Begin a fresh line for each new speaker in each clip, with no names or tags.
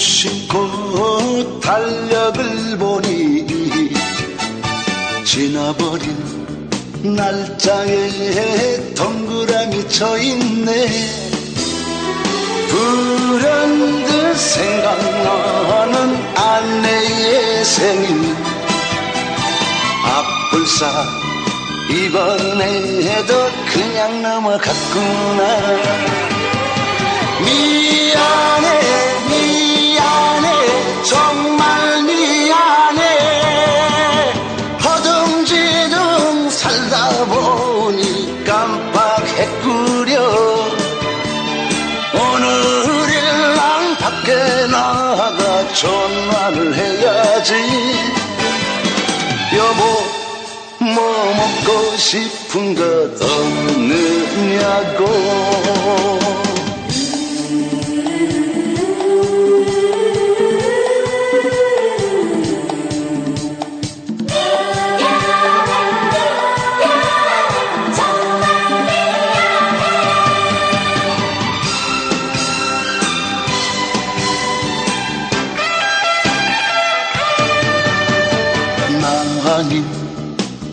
무심코 달력을 보니 지나버린 날짜에 동그라미 쳐있네. 불현듯 생각나는 아내의 생일. 앞불사 이번에도 그냥 넘어갔구나 전화를 해야지. 여보 뭐 먹고 싶은 것 없느냐고 나니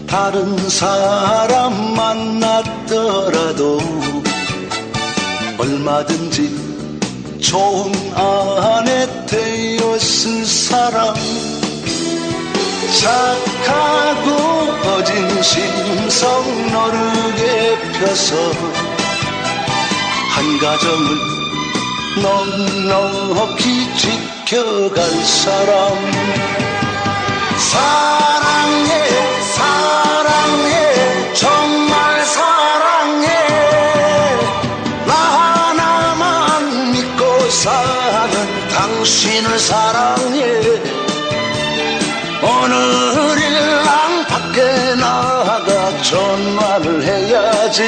다른 사람 만났더라도 얼마든지 좋은 아내 되었을 사람. 착하고 어진 심성 너르게 펴서 한 가정을 넉넉히 지켜갈 사람 사랑해 정말 사랑해. 나 하나만 믿고 사는 당신을 사랑해. 오늘일 난 밖에 나가 전화를 해야지.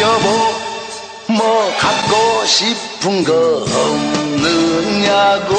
여보 뭐 갖고 싶은 거 없느냐고